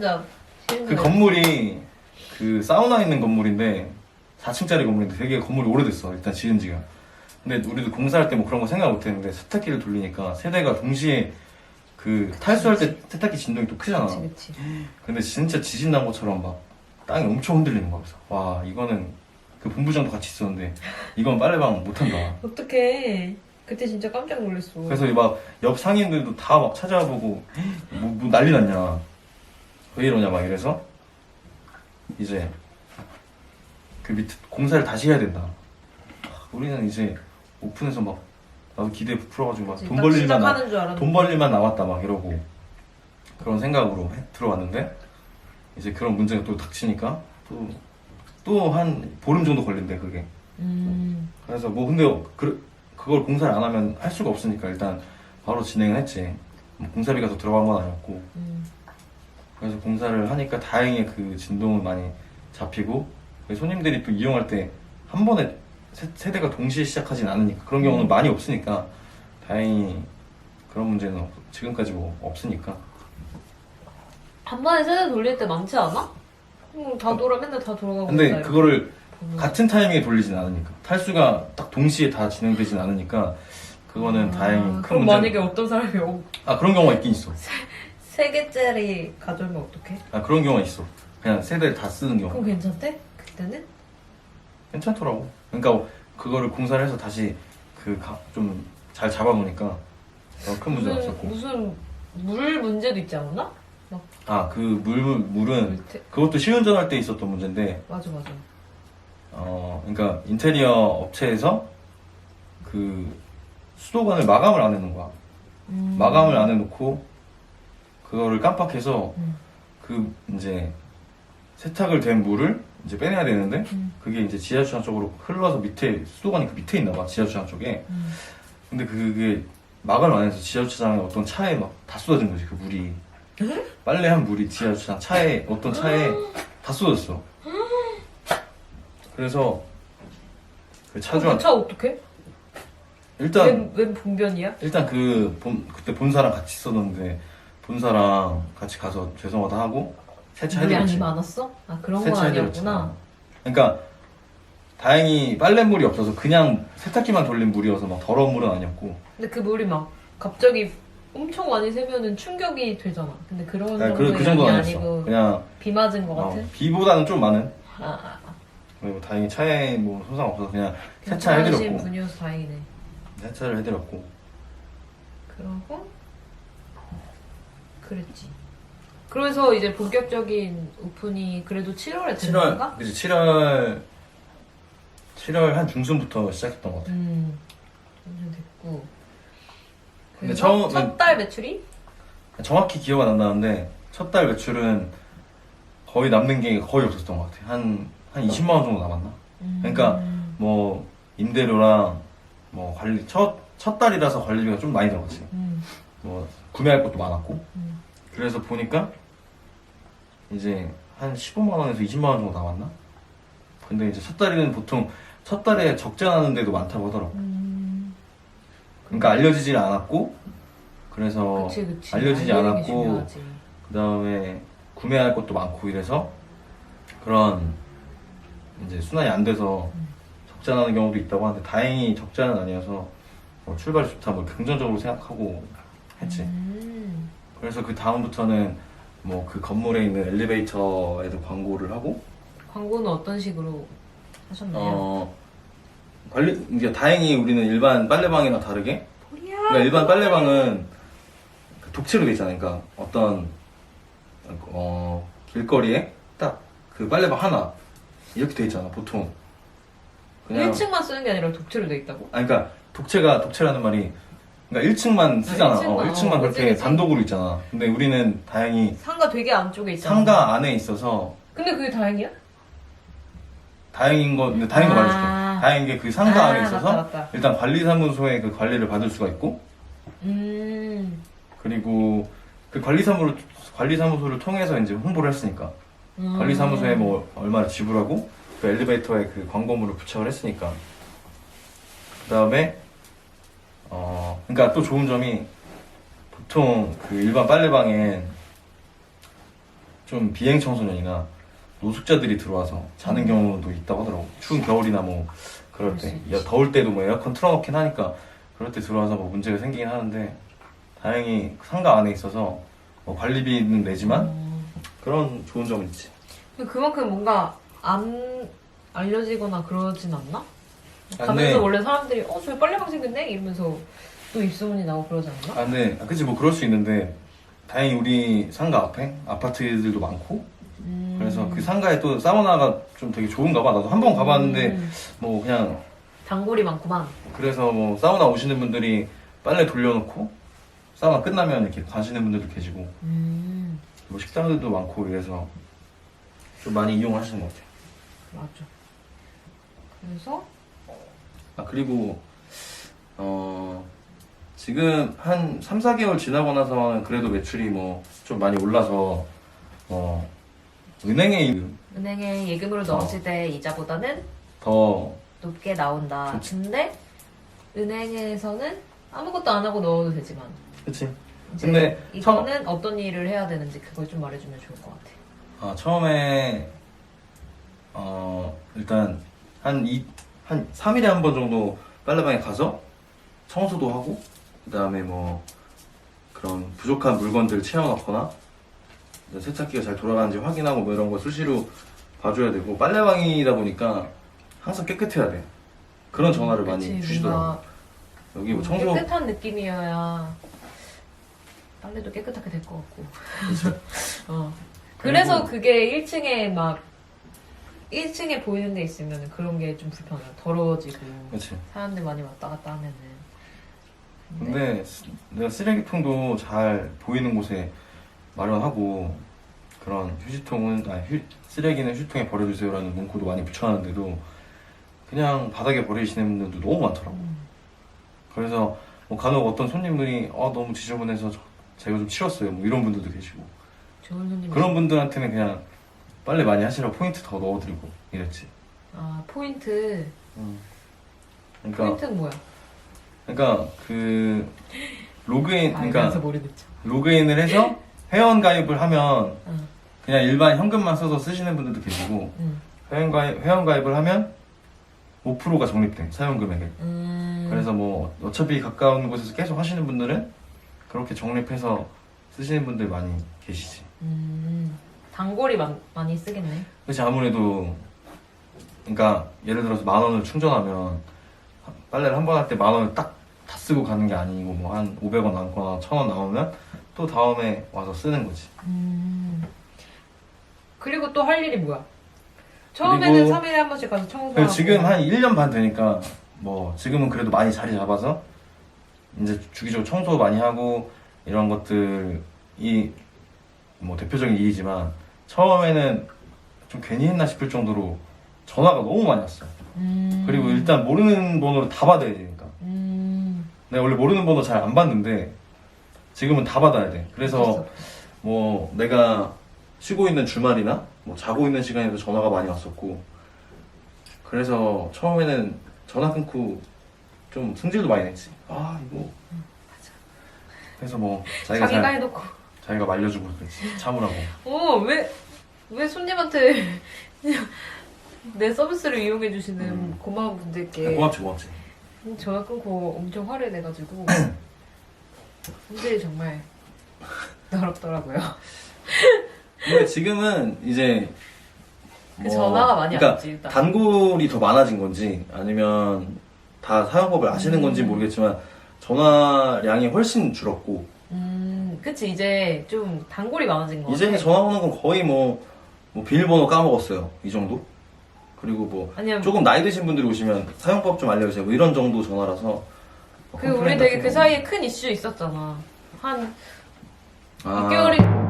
쉬는 쉬는 그 자. 건물이 그 사우나 있는 건물인데 4층짜리 건물인데 되게 건물이 오래됐어 일단 지은 지가 근데 우리도 공사할 때 뭐 그런 거 생각 못 했는데 세탁기를 돌리니까 세대가 동시에 그 탈수할 때 세탁기 진동이 또 크잖아 그치 그치. 근데 진짜 지진 난 것처럼 막 땅이 엄청 흔들리는 거야 그래서 와 이거는 그 본부장도 같이 있었는데 이건 빨래방 못한다 어떡해. 그때 진짜 깜짝 놀랐어. 그래서 막 옆 상인들도 다 막 찾아와 보고 뭐, 뭐 난리 났냐 왜 이러냐 막 이래서 이제 그 밑에 공사를 다시 해야 된다 우리는 이제 오픈해서 막 나도 기대 부풀어가지고 막돈딱 벌릴만 나- 시작하는 줄 알았는데. 돈 벌릴만 남았다 막 이러고 그런 생각으로 해- 들어왔는데 이제 그런 문제가 또 닥치니까 또 또 한 보름 정도 걸린대 그게 음. 그래서 뭐 근데 그, 그걸 공사를 안 하면 할 수가 없으니까 일단 바로 진행을 했지 뭐 공사비가 더 들어간 건 아니었고 음. 그래서 공사를 하니까 다행히 그 진동은 많이 잡히고 손님들이 또 이용할 때 한 번에 세, 세대가 동시에 시작하진 않으니까 그런 경우는 음. 많이 없으니까 다행히 그런 문제는 없- 지금까지 뭐 없으니까 한 번에 세대 돌릴 때 많지 않아? 음, 다 돌아 맨날 다 돌아가고 근데 있다, 그거를 이렇게. 같은 타이밍에 돌리진 않으니까 탈수가 딱 동시에 다 진행되진 않으니까 그거는 다행히 아, 큰 그럼 문제 만약에 어떤 사람이 오- 아 그런 경우가 있긴 있어 세 개짜리 가져오면 어떡해? 아 그런 경우가 있어 그냥 세대를 다 쓰는 경우 그럼 괜찮대? 그때는? 괜찮더라고 그러니까 그거를 공사를 해서 다시 그 좀 잘 잡아놓으니까 어, 큰 무슨, 없었고 무슨 물 문제도 있지 않았나? 아 그 물, 물은 물태- 그것도 시운전할 때 있었던 문제인데 맞아 맞아. 어 그러니까 인테리어 업체에서 그 수도관을 마감을 안 해놓은 거야 음. 마감을 안 해놓고 그거를 깜빡해서 음. 그 이제 세탁을 된 물을 이제 빼내야 되는데 음. 그게 이제 지하 주차 쪽으로 흘러서 밑에 수도관이 그 밑에 있나 봐 지하 주차 쪽에 음. 근데 그게 마감을 안 해서 지하 주차장에 어떤 차에 막 다 쏟아진 거지 그 물이 빨래한 물이 지하 주차장 차에 어떤 차에 다 쏟아졌어 그래서 그 차주한 그차 어떡해? 일단 웬, 웬 봉변이야? 일단 그 본, 그때 본사랑 같이 있었는데 본사랑 같이 가서 죄송하다 하고 세차 물이 해드렸지 아니 많았어? 아 그런 건 세차해드렸지. 아니었구나. 그러니까 다행히 빨랫물이 없어서 그냥 세탁기만 돌린 물이어서 막 더러운 물은 아니었고 근데 그 물이 막 갑자기 엄청 많이 새면은 충격이 되잖아. 근데 그런 아니, 정도의 그, 그 정도는 양이 아니었어 아니고 그냥 비 맞은 것 어, 같은? 비보다는 좀 많은 아, 아, 아. 그리고 다행히 차에 뭐 손상 없어서 그냥 그냥 세차해드렸고 분이어서 다행이네. 세차를 해드렸고 그러고 그랬지. 그래서 이제 본격적인 오픈이 그래도 7월에 되는 7월 건가? 그치 7월 7월 한 중순부터 시작했던 것 같아 음, 완전 됐고. 근데 그래서 처음은- 첫달 매출이? 정확히 기억은 안 나는데 첫 달 매출은 거의 남는 게 거의 없었던 것 같아 한, 한 20만 원 정도 남았나? 그러니까 음, 뭐 임대료랑 뭐 관리 첫, 첫 달이라서 관리비가 좀 많이 들어갔지 음, 뭐 구매할 것도 많았고 음. 그래서 보니까 이제 한 15만 원에서 20만 원 정도 남았나? 근데 이제 첫 달에는 보통 첫 달에 적자나는 데도 많다고 하더라고 음. 그러니까 알려지질 않았고 그래서 그치, 그치. 알려지지 알리는 게 않았고 중요하지. 그 다음에 구매할 것도 많고 이래서 그런 이제 순환이 안 돼서 음. 적자 나는 경우도 있다고 하는데 다행히 적자는 아니어서 뭐 출발이 좋다 뭐 긍정적으로 생각하고 했지 음. 그래서 그 다음부터는 뭐 그 건물에 있는 엘리베이터에도 광고를 하고 광고는 어떤 식으로 하셨나요? 어 관리 이게 다행히 우리는 일반 빨래방이랑 다르게. 그러니까 일반 빨래방은 그 독채로 돼 있잖아요. 그러니까 어떤 어 길거리에 딱 그 빨래방 하나 이렇게 돼 있잖아. 보통 그냥 1층만 쓰는 게 아니라 독채로 돼 있다고? 아니 그러니까 독채가 독채라는 말이 그러니까 1층만 쓰잖아. 아, 1층만. 어, 1층만 어, 그렇게 그치, 그치. 단독으로 있잖아. 근데 우리는 다행히 상가 되게 안쪽에 있잖아. 상가 안에 있어서 근데 그게 다행이야? 다행인 거 근데 다행인 거 아. 말해줄게. 다행인 게 그 상가 아, 안에 있어서 맞다, 맞다. 일단 관리사무소에 그 관리를 받을 수가 있고 음. 그리고 그 관리사무를 관리사무소를 통해서 이제 홍보를 했으니까 음. 관리사무소에 뭐 얼마를 지불하고 그 엘리베이터에 그 광고물을 부착을 했으니까 그 다음에 어 그러니까 또 좋은 점이 보통 그 일반 빨래방엔 좀 비행 청소년이나 노숙자들이 들어와서 자는 경우도 있다고 하더라고. 추운 겨울이나 뭐 그럴 때. 야, 더울 때도 뭐 에어컨 틀어놓긴 하니까 그럴 때 들어와서 뭐 문제가 생기긴 하는데 다행히 상가 안에 있어서 뭐 관리비는 내지만 음. 그런 좋은 점은 있지. 근데 그만큼 뭔가 안 알려지거나 그러진 않나? 아, 가면서 근데- 원래 사람들이 어 저기 빨래방 생겼네 이러면서 또 입소문이 나고 그러지 않나? 아, 근데 아, 그치 뭐 그럴 수 있는데 다행히 우리 상가 앞에 아파트들도 많고 음. 그래서 그 상가에 또 사우나가 좀 되게 좋은가 봐. 나도 한 번 가봤는데 음. 뭐 그냥 단골이 많구만. 그래서 뭐 사우나 오시는 분들이 빨래 돌려놓고 사우나 끝나면 이렇게 가시는 분들도 계시고 음. 뭐 식당들도 많고 이래서 좀 많이 이용을 하시는 것 같아요. 맞아. 그래서 아 그리고 어 지금 한 3, 4개월 지나고 나서는 그래도 매출이 뭐 좀 많이 올라서 어 은행에 은행에 예금으로 넣었을 때 이자보다는 더 높게 나온다. 그치. 근데 은행에서는 아무것도 안 하고 넣어도 되지만 그치 이제 근데 이거는 어떤 일을 해야 되는지 그걸 좀 말해주면 좋을 것 같아. 아, 처음에 어 일단 한 이 한 3일에 한 번 정도 빨래방에 가서 청소도 하고 그 다음에 뭐 그런 부족한 물건들 채워넣거나 세탁기가 잘 돌아가는지 확인하고 뭐 이런 거 수시로 봐줘야 되고 빨래방이다 보니까 항상 깨끗해야 돼 그런 전화를 많이 그치, 주시더라고 뭔가 여기 뭐 청소 깨끗한 느낌이어야 빨래도 깨끗하게 될 것 같고. 어. 그래서 그게 1층에 막 1층에 보이는 데 있으면 그런 게 좀 불편해. 더러워지고 그렇지 사람들 많이 왔다 갔다 하면은. 근데 쓰- 내가 쓰레기통도 잘 보이는 곳에 마련하고 그런 휴지통은 아니 휴- 쓰레기는 휴지통에 버려주세요라는 문구도 많이 붙여놨는데도 그냥 바닥에 버리시는 분들도 너무 많더라고. 음. 그래서 뭐 간혹 어떤 손님들이 아 너무 지저분해서 저- 제가 좀 치웠어요. 뭐 이런 분들도 계시고 좋은 손님. 그런 분들한테는 그냥 빨래 많이 하시라고 포인트 더 넣어드리고 이랬지. 아 포인트. 그러니까 포인트는 뭐야? 그러니까 그 로그인 알면서 그러니까 모르겠죠. 로그인을 해서 회원 가입을 하면 응. 그냥 일반 현금만 써서 쓰시는 분들도 계시고 응. 회원 가입, 회원 가입을 하면 5%가 적립돼 사용 금액에 음. 그래서 뭐 어차피 가까운 곳에서 계속 하시는 분들은 그렇게 적립해서 쓰시는 분들 많이 계시지 음. 단골이 많, 많이 쓰겠네. 그렇지 아무래도 그러니까 예를 들어서 만 원을 충전하면 빨래를 한 번 할 때 만 원을 딱 다 쓰고 가는 게 아니고 뭐 한 500원 남거나 1000원 남으면 또 다음에 와서 쓰는 거지 음. 그리고 또 할 일이 뭐야? 처음에는 그리고- 3일에 한 번씩 가서 청소하고 그래서 지금 한 1년 반 되니까 뭐 지금은 그래도 많이 자리 잡아서 이제 주기적으로 청소 많이 하고 이런 것들이 뭐 대표적인 일이지만 처음에는 좀 괜히 했나 싶을 정도로 전화가 너무 많이 왔어. 음. 그리고 일단 모르는 번호를 다 받아야 되니까. 음. 내가 원래 모르는 번호 잘 안 받는데 지금은 다 받아야 돼. 그래서 뭐 내가 쉬고 있는 주말이나 뭐 자고 있는 시간에도 전화가 많이 왔었고 그래서 처음에는 전화 끊고 좀 승질도 많이 냈지 아 이거 그래서 뭐 자기가 자기가 잘 해놓고 자기가 말려주고 그랬지 참으라고 어왜왜 왜 손님한테 내 서비스를 이용해 주시는 음. 고마운 분들께 고맙지 고맙지 전화 끊고 엄청 화를 내가지고 분들이 정말 더럽더라고요. 근데 지금은 이제 그 전화가 많이 그러니까 왔지 일단. 단골이 더 많아진 건지 아니면 다 사용법을 아시는 건지 음. 모르겠지만 전화량이 훨씬 줄었고 음, 그치 이제 좀 단골이 많아진 거 이제 같아. 전화 오는 건 거의 뭐, 뭐 비밀번호 까먹었어요 이 정도 그리고 뭐 아니면 조금 나이 드신 분들이 오시면 사용법 좀 알려주세요 뭐 이런 정도 전화라서 뭐그 우리 컴플레인 되게 같은 그 거. 사이에 큰 이슈 있었잖아. 한 아, 6개월이